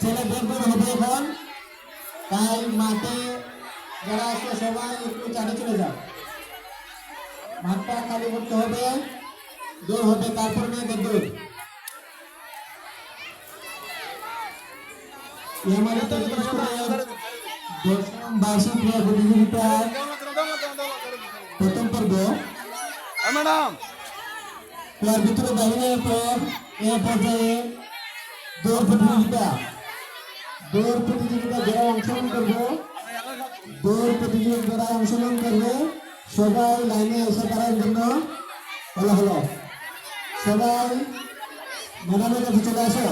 ছেলে বের বের হবে এখন তাই মাঠে যারা আছে সবাই একটু চাটে চলে যাও মাঠটা খালি করতে হবে দৌড় হবে তারপর মেয়েদের দৌড় এই আমাদের তৃতীয় স্কুলের দশম বার্ষিক ক্রীড়া প্রতিযোগিতার প্রথম পর্ব ম্যাডাম তার ভিতরে দাঁড়িয়ে পর এ পর্যায়ে দৌড় প্রতিযোগিতা দৌড় প্রতিযোগিতা যারা অংশগ্রহণ করবে, দৌড় প্রতিযোগিতা যারা অংশগ্রহণ করবে, সবাই লাইনে এসে তারার জন্য বলা হলো। সবাই ম্যাডামের কাছে চলে আসো?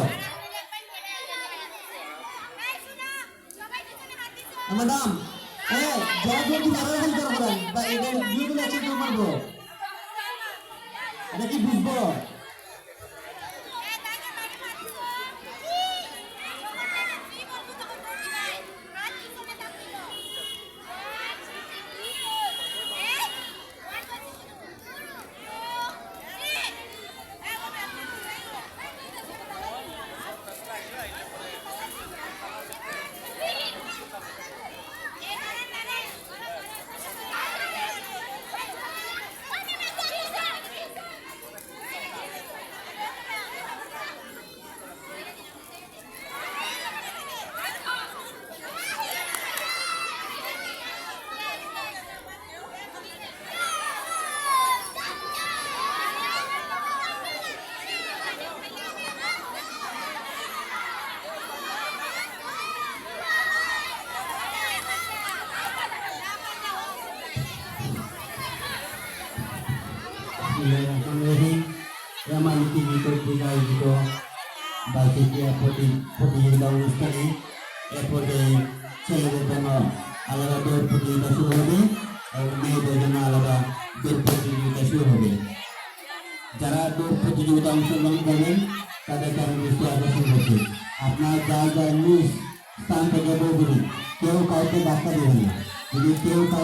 ম্যাডাম হ্যাঁ যারা আছে কেউ এটা কি বুঝব? Bismillahirrahmanirrahim. Ramai tinggi ketiga itu বার্ষিক ক্রীড়া প্রতিযোগিতা অনুষ্ঠানে এরপরে ছেলেদের জন্য আলাদা দৌড় প্রতিযোগিতা শুরু হবে এবং মেয়েদের জন্য আলাদা দৌড় প্রতিযোগিতা শুরু হবে যারা দৌড় প্রতিযোগিতা অংশগ্রহণ করবেন তাদেরকে আমি দৃষ্টি আকর্ষণ করছি আপনার যার যার নিজ স্থান থেকে দৌড় কেউ কাউকে ধাক্কা দেবেন না যদি কাউ